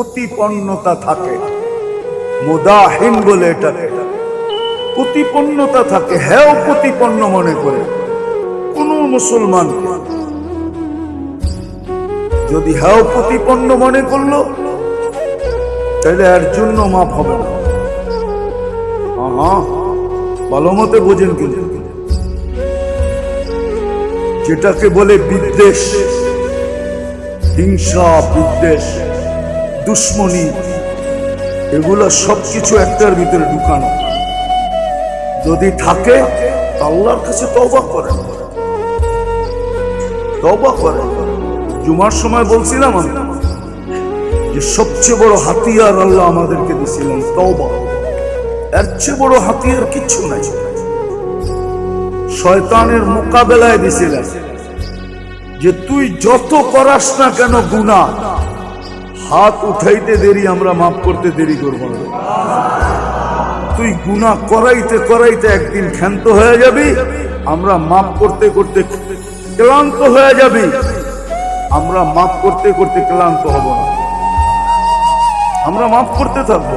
প্রতিপন্নতা থাকে। মোদাহিন বলে এটাকে প্রতিপন্নতা থাকে। হ্যাঁ প্রতিপন্ন মনে করে। কোন মুসলমানকে যদি হ্যাঁ প্রতিপন্ন মনে করল, তাহলে এর জন্য মাপ হবে না। ভালো মতে বোঝেন কিন্তু। যেটাকে বলে বিদ্বেষ, হিংসা, বিদ্বেষ। দুশ্মনী। এগুলো সবকিছু একটার ভিতরে ঢুকানো। যদি থাকে, আল্লাহর কাছে তবা করেন। তবা করেন। জুমার সময় বলছিলাম আমি যে সবচেয়ে বড় হাতিয়ার আল্লাহ আমাদেরকে দিয়েছিলেন তবা এর চেয়ে বড় হাতিয়ার কিচ্ছু নাই। শয়তানের মোকাবেলায় দিছিলেন যে তুই যত করাস না কেন গুণা হাত উঠাইতে দেরি, আমরা মাফ করতে দেরি করব না। তুই গুণা করাইতে করাইতে একদিন ক্ষান্ত হয়ে যাবি, আমরা মাফ করতে করতে ক্লান্ত হয়ে যাবি। আমরা মাফ করতে করতে ক্লান্ত হব না। আমরা মাফ করতে থাকব।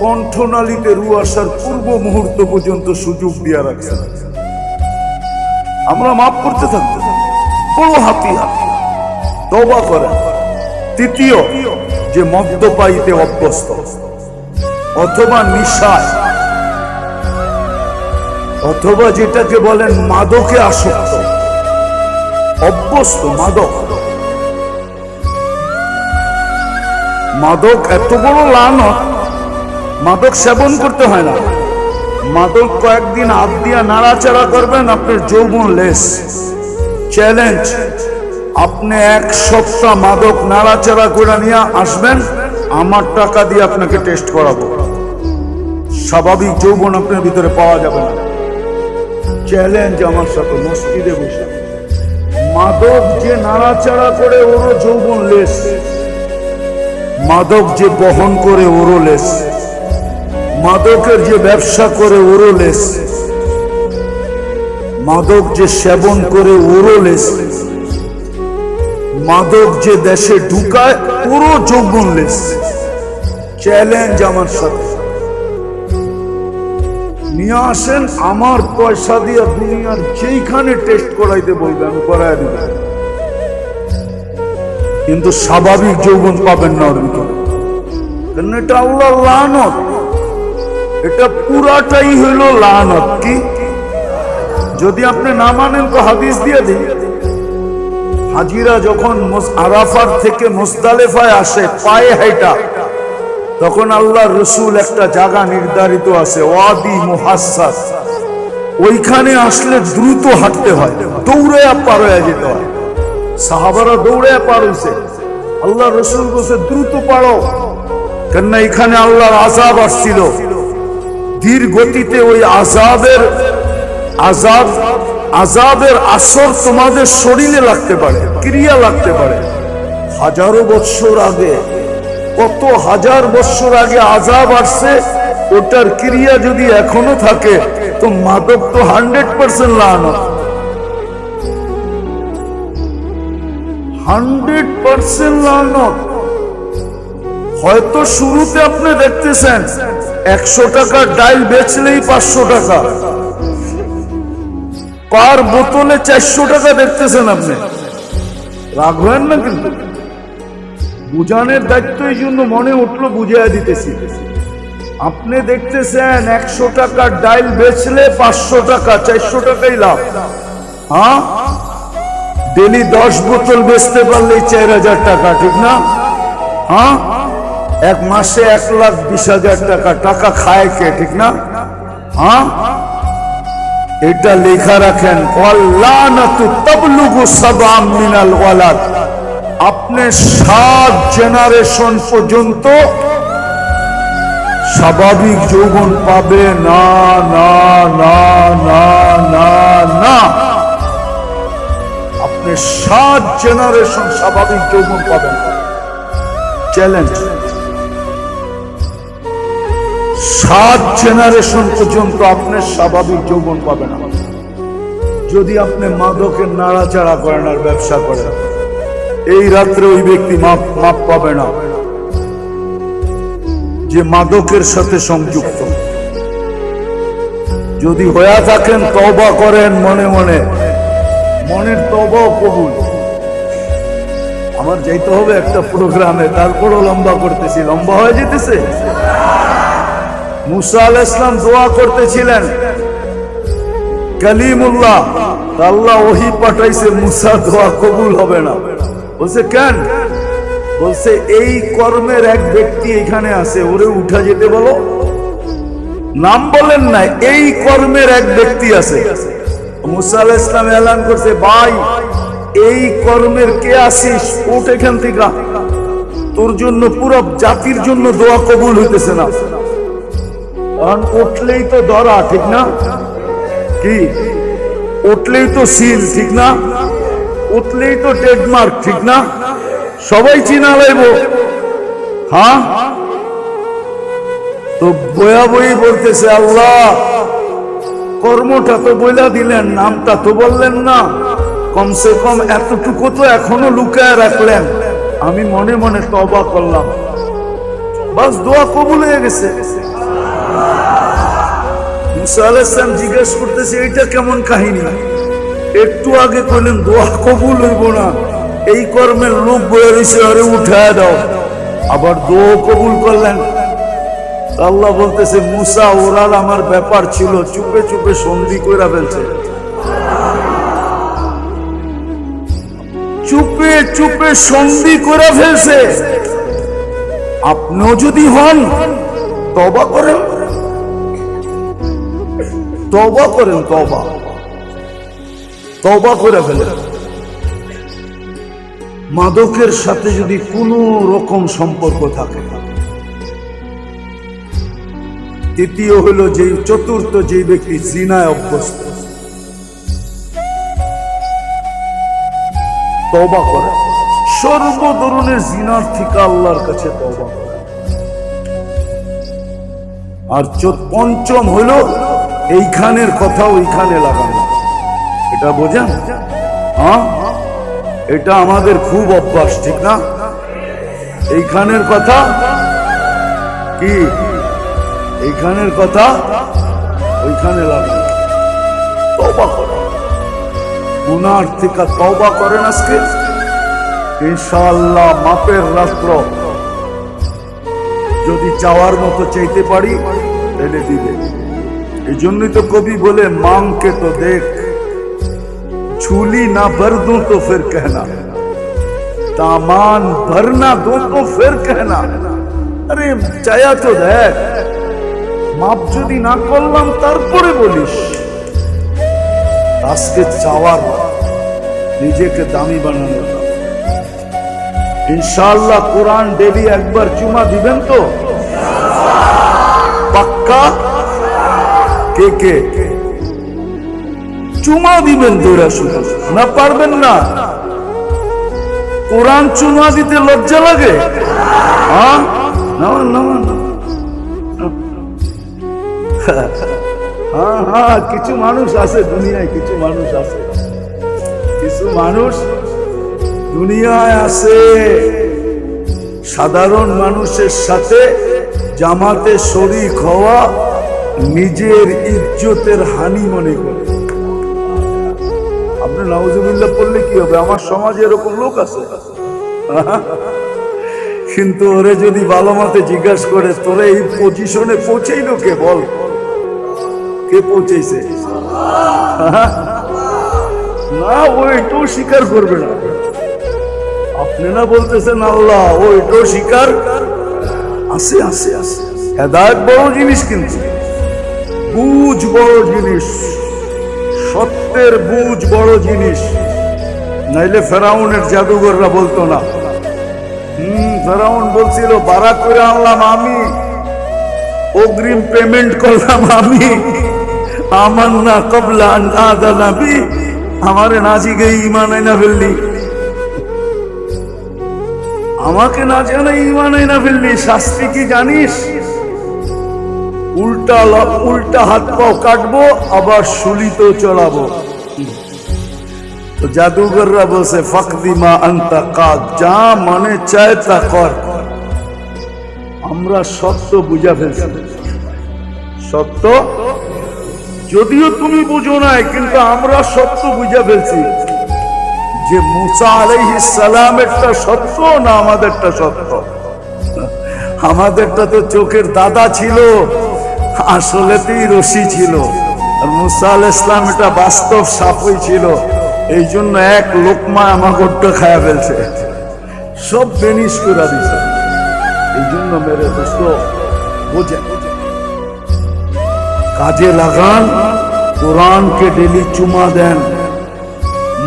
কণ্ঠনালীতে রু আসার পূর্ব মুহূর্ত পর্যন্ত সুযোগ দিয়া রাখছে। আমরা মাফ করতে থাকব। বড় হাতিয়া তবা করে তৃতীয়, যে মদ্যপায়ীতে অভ্যস্ত, অথবা নিশায়, অথবা যেটাকে বলেন মাদকে আসক্ত, অভ্যস্ত মাদক। মাদক এত বড় লানত, মাদক সেবন করতে হয় না। মাদক কয়েকদিন হাত দিয়া নাড়াচাড়া করবেন, আপনার যৌবন লেস, চ্যালেঞ্জ আপনি এক সপ্তাহ মাদক নাড়াচাড়া করে নিয়ে আসবেন, আমার টাকা দিয়ে আপনাকে টেস্ট করাবো। স্বাভাবিক যৌবন আপনার ভিতরে পাওয়া যাবে না। চ্যালেঞ্জ আমার সাথে, মসজিদে বসে। মাদক যে নাড়াচাড়া করে, ওরও যৌবন লেস মাদক যে বহন করে, ওরও লেস মাদকের যে ব্যবসা করে, ওরও লেস মাদক যে সেবন করে, ওরও লেস মাদক যে দেশে ঢুকায়, পুরো যৌবন চ্যালেঞ্জ আমার সাথে। নিয়ে আসেন, আমার পয়সা দিয়ে দুনিয়ার যেইখানে টেস্ট করাইতে বলবে আমি করাই দিব। কিন্তু স্বাভাবিক যৌবন পাবেন না ওর ভিতরে। কারণ এটা আল্লাহ লানত? এটা পুরাটাই হইল লানত, কি? যদি আপনি না মানেন তো হাদিস দিয়ে দিন। হাজিরা যখন আরাফার থেকে মোস্তালেফায় আসে, পায়ে হাইটা, তখন আল্লাহ রসুল একটা জায়গা নির্ধারিত আছে, ওয়াদি মুহাসাস ওইখানে আসলে দ্রুত হাঁটতে হয় দৌড়ে পার হয়ে যেতে হয়। সাহাবারা দৌড়ে পার হয়েছে আল্লাহ রসুল বসে দ্রুত পারো কেননা এখানে আল্লাহর আজাব আসছিল। ধীর গতিতে ওই আজাবের আজাব আজাবের আসর তোমাদের শরীরে লাগতে পারে, ক্রিয়া লাগতে পারে। হাজারো বৎসর আগে, কত হাজার বৎসর আগে আজাব আসছে, ওটার ক্রিয়া যদি এখনও থাকে, তো মাদক তো হান্ড্রেড পার্সেন্ট লাগানো হান্ড্রেড পার্সেন্ট লাগানো হয়তো শুরুতে আপনি দেখতেছেন, একশো টাকা ডাইল বেচলেই পাঁচশো টাকা। পার বোতলে চারশো টাকা দেখতেছেন আপনি? রাখবেন না কিন্তু? বুঝানোর দায়িত্ব এই জন্য মনে উঠল বুঝিয়ে দিতেছি। আপনি দেখতেছেন একশো টাকা ডাইল বেচলে পাঁচশো টাকা, চারশো টাকাই লাভ। হ্যাঁ? ডেলি দশ বোতল বেচতে পারলেই চার হাজার টাকা, ঠিক না? হ্যাঁ? এক মাসে এক লাখ বিশ হাজার টাকা টাকা খায় কে, ঠিক না? হ্যাঁ? এটা লেখা রাখেন আপনি সাত জেনারেশন পর্যন্ত স্বাভাবিক যৌবন পাবে না না না না না না। আপনি সাত জেনারেশন স্বাভাবিক যৌবন পাবেন। চ্যালেঞ্জ সাত জেনারেশন পর্যন্ত আপনার স্বাভাবিক যৌবন পাবে না। যদি আপনি মাদকের নাড়াচাড়া করেন আর ব্যবসা করেন, এই রাত্রে ওই ব্যক্তি মাপ মাপ পাবে না। যে মাদকের সাথে সংযুক্ত। যদি হয়ে থাকেন তবা করেন মনে মনে। মনের তবাও কবুল। আমার যাইতে হবে একটা প্রোগ্রামে, তারপরও লম্বা করতেছি। লম্বা হয়ে যেতেছে? মুসা আল ইসলাম দোয়া করতেছিলেন। কালিমুল্লাহ, আল্লাহ ওহি পাঠাইছে, মুসা দোয়া কবুল হবে না। বলছে, কেন? বলছে, এই কর্মের এক ব্যক্তি এখানে আছে, ওরে উঠা যেতে বলো। নাম বলেন না, এই কর্মের এক ব্যক্তি আছে। মুসা আল ইসলাম এলান করছে, ভাই, এই কর্মের কে আসিস ওঠ এখান থেকে। তোর জন্য, পুরো জাতির জন্য দোয়া কবুল হইতেছে না। কারণ উঠলেই তো ধরা ঠিক না? কি? উঠলেই তো সিল, ঠিক না? উঠলেই তো ট্রেডমার্ক, ঠিক না? সবাই চিনা লাইব হ্যাঁ? তো বয়া বই বলতেছে, আল্লাহ, কর্মটা তো বইলা দিলেন, নামটা তো বললেন না। কমসে কম এতটুকু তো এখনও লুকায় রাখলেন। আমি মনে মনে তবা করলাম। বাস দোয়া কবুল হয়ে গেছে। মুসা জিজ্ঞেস করতেছে, এইটা কেমন কাহিনী? একটু আগে কইলেন, দোয়া কবুল হইব না। এই কর্মের লোক বয়ে রয়েছে আরে উঠায় দাও। আবার দোয়া কবুল করলেন। আল্লাহ বলতেছে, মুসা, ওরাল আমার ব্যাপার ছিল, চুপে চুপে সন্ধি কইরা ফেলছে। চুপে চুপে সন্ধি করে ফেলছে। আপনিও যদি হন, তবা করেন। তবা করেন তবা তবা করে ফেলেন। মাদকের সাথে যদি কোনো রকম সম্পর্ক থাকে তৃতীয় হলো যে, চতুর্থ যে ব্যক্তি জিনায় অভ্যস্ত তবা করে। সর্ব ধরনের জিনার থেকে আল্লাহর কাছে তবা করে। আর পঞ্চম হলো এইখানের কথা ওইখানে লাগানো। এটা বোঝেন? হ্যাঁ? এটা আমাদের খুব অভ্যাস, ঠিক না? এইখানের কথা কি? এইখানের কথা ওইখানে লাগানো। তবা তবা করেন আজকে? ইনশাআল্লাহ মাপের রাত্র। যদি চাওয়ার মতো চাইতে পারি তাহলে দিবে। এই জন্যই তো কবি বলে মাংকে তো দেখ झूली ना भर दूं तो फिर कहना दामान भरना दो तो फिर कहना আরে চায়া তো দেখ মাপ যদি না করলাম তারপরে বলিস আজকে চাওয়ার নিজেকে দামি বানানো ইনশাআল্লাহ কোরআন ডেলি একবার চুমা দিবেন তো পাক্কা কে কে? চুমা দিবেন দৌড়া শুধু না পারবেন না। কোরআন চুমা দিতে লজ্জা লাগে? হ্যাঁ হ্যাঁ কিছু মানুষ আছে দুনিয়ায়, কিছু মানুষ আছে। কিছু মানুষ দুনিয়ায় আছে। সাধারণ মানুষের সাথে জামাতে শরিক হওয়া নিজের ইজ্জতের হানি মনে করে। আপনি নাউজুবিল্লাহ পড়লে কি হবে? আমার সমাজে এরকম লোক আছে। কিন্তু ওরে যদি ভালো মতে জিজ্ঞাসা করে, তোরে এই পজিশনে পৌঁছেইলো কে বল? কে পৌঁছেছে না, ও এটাও স্বীকার করবে না। আপনি না বলতেছেন, আল্লাহ, ও এটাও স্বীকার? আছে আছে আছে। হেদায়ত বড় জিনিস কিন্তু। বুঝ বড় জিনিস, সত্যের বুঝ বড় জিনিস। নাইলে ফেরাউনের জাদুঘররা বলতো না। হম, ফেরাউন বলছিল বারাক করে আনলাম আমি। অগ্রিম পেমেন্ট করলাম আমি। আমার না কবলা আদা নাবি। আমারে নাচি গেই ইমান আইনা ফেললি। আমাকে না জানা ইমান আইনা ফেললি। শাস্তি কি জানিস? উল্টা উল্টা হাত পাও কাটবো, আবার শুলিতেও চড়াবো। তো জাদুঘররা বলছে ফাকদিমা আন্তা কাজ যা মনে চায় তা কর। আমরা সত্য বুঝা ফেলছি। সত্য? যদিও তুমি বুঝো নাই, কিন্তু আমরা সত্য বুঝা ফেলছি। যে মুসা আলাইহিস সালামেরটা সত্য না আমাদেরটা সত্য? আমাদেরটা তো চোখের দাদা ছিল। আসলেতেই রশি ছিল। আর মুসা আল ইসলাম এটা বাস্তব সাপই ছিল। এই জন্য এক লোকমা আমাগরটা খায়া ফেলছে। সব বেনিস করে দিছে। এই জন্য মেরে দোস্ত, বোঝে। কাজে লাগান, কোরআনকে ডেলি চুমা দেন।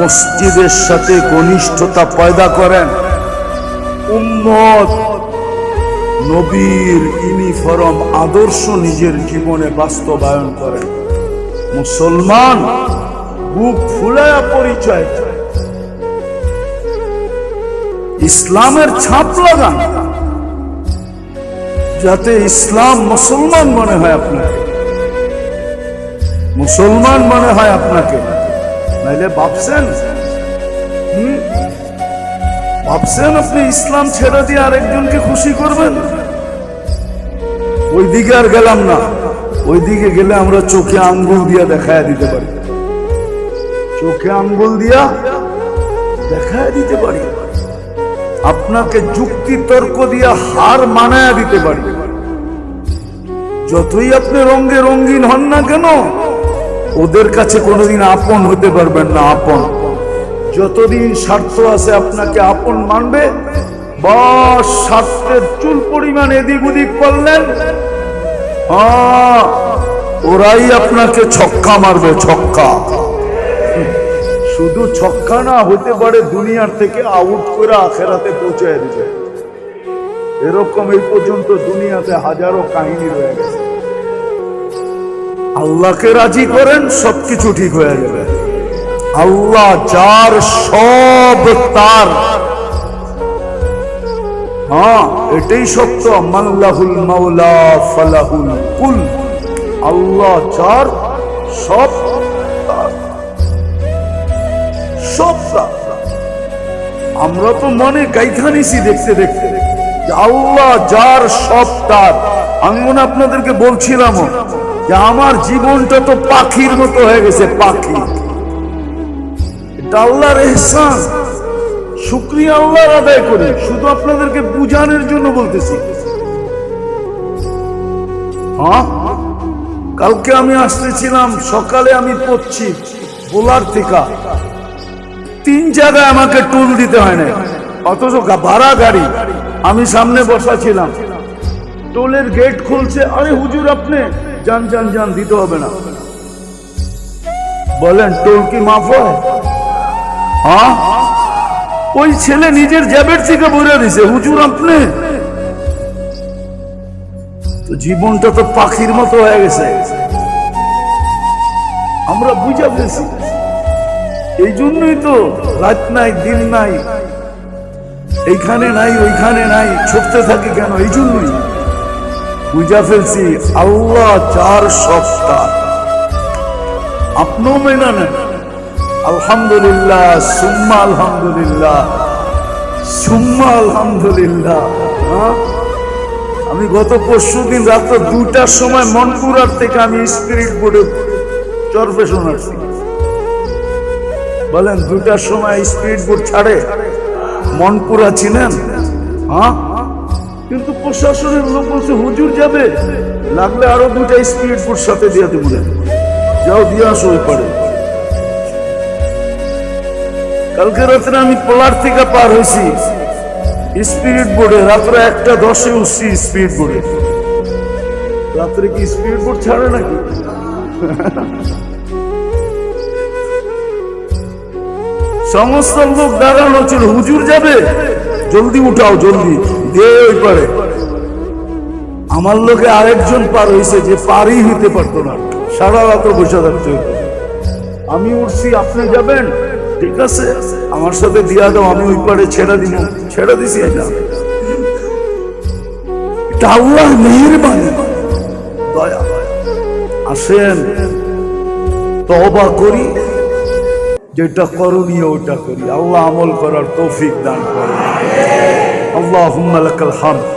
মসজিদের সাথে ঘনিষ্ঠতা পয়দা করেন। উম্মত নবীর ইউনিফর্ম আদর্শ নিজের জীবনে বাস্তবায়ন করেন মুসলমান বুক ফুলায়া পরিচয় ইসলামের ছাপ লাগান। যাতে ইসলাম মুসলমান মনে হয় আপনাকে। মুসলমান মনে হয় আপনাকে। নাইলে ভাবছেন? ভাবছেন আপনি ইসলাম ছেড়ে দিয়ে আরেকজনকে খুশি করবেন? ওই দিকে আর গেলাম না। ওই দিকে গেলে আমরা চোখে আঙ্গুল দিয়া দেখায় দিতে পারি। চোখে আঙ্গুল দিয়া দেখায় দিতে পারি। আপনাকে যুক্তি তর্ক দিয়া হার মানায়া দিতে পারি। যতই আপনি রঙ্গে রঙ্গিন হন না কেন, ওদের কাছে কোনোদিন আপন হতে পারবেন না, আপন। যতদিন স্বার্থ আছে আপনাকে আপন মানবে বা স্বার্থের চুল পরিমাণ এদিক ওদিক করলেন হ্যাঁ, ওরাই আপনাকে ছক্কা মারবে ছক্কা। শুধু ছক্কা না হতে পারে দুনিয়ার থেকে আউট করে আখেরাতে পৌঁছে দিবে। এরকম এই পর্যন্ত দুনিয়াতে হাজারো কাহিনী রয়ে গেছে। আল্লাহকে রাজি করেন সবকিছু ঠিক হয়ে যাবে। আল্লাহ যার সব তার। হ্যাঁ এটাই সত্য। মাল্লাহুল মাওলা ফালাহুল কুল। আল্লাহ যার সব আমরা তো মনে গাইখানিছি দেখতে দেখতে। আল্লাহ যার সব তার। আমি মনে আপনাদেরকে বলছিলাম যে আমার জীবনটা তো পাখির মতো হয়ে গেছে, পাখি। এটা আল্লাহর এহসান। শুক্রিয়া আল্লাহর আদায় করি। শুধু আপনাদেরকে বুঝানোর জন্য বলতেছি। হ্যাঁ? কালকে আমি আসতেছিলাম, সকালে আমি পড়ছি বোলার থেকে। তিন জায়গায় আমাকে টুল দিতে হয় না অথচ ভাড়া গাড়ি। আমি সামনে বসা ছিলাম। টোলের গেট খুলছে। আরে হুজুর আপনি, যান যান যান, দিতে হবে না। বলেন, টোল কি মাফ হয়? হ্যাঁ? ওই ছেলে নিজের জ্যাবের থেকে বলে দিছে, হুজুর, আপনি? তো জীবনটা তো পাখির মতো হয়ে গেছে। আমরা বুঝা ফেলছি এই জন্যই তো রাত নাই, দিন নাই, এইখানে নাই, ওইখানে নাই, ছুটতে থাকি কেন? এই জন্যই বুঝা ফেলছি, আল্লাহ চার সপ্তাহ। আপনিও মেনা নেন। আলহামদুলিল্লাহ, সুম্মা আলহামদুলিল্লাহ সুম্মা আলহামদুলিল্লাহ? আমি গত পরশু দিন রাত্র দুটার সময় মনপুরার থেকে আমি স্পিরিট বোর্ডে চরপেশন আসছি। বলেন দুটার সময় স্পিরিট বোর্ড ছাড়ে? মনপুরা ছিলেন হ্যাঁ কিন্তু প্রশাসনের লোক বলছে, হুজুর যাবে। লাগলে আরও দুটা স্পিড বোট সাথে দিয়ে দেবো যাও, দিয়ে আসো ওই পারে কালকে রাত্রে আমি পোলার থেকে পার হয়েছি। স্পিরিট বোর্ডে রাত্রে একটা দশে উঠছি স্পিড বোর্ডে রাত্রে কি স্পিড বোর্ড ছাড়ে নাকি? সমস্ত লোক দাঁড়ানো ছিল, হুজুর যাবে? জলদি উঠাও, জলদি, দে ওই পারে। আমার লোকে আরেকজন পার হয়েছে যে পারই হইতে পারতো না। সারা রাত বসে থাকতে আমি উঠছি, আপনি যাবেন? ঠিক আছে, আমার সাথে দিয়া দাও, আমি ওই পারে ছেড়ে দিব। ছেড়ে দিছি এটা। এটা আল্লাহ মেহেরবানি। দয়া। আসেন তবা করি। যেটা করণীয় ওটা করি। আল্লাহ আমল করার তৌফিক দান করে আল্লাহ হামদ।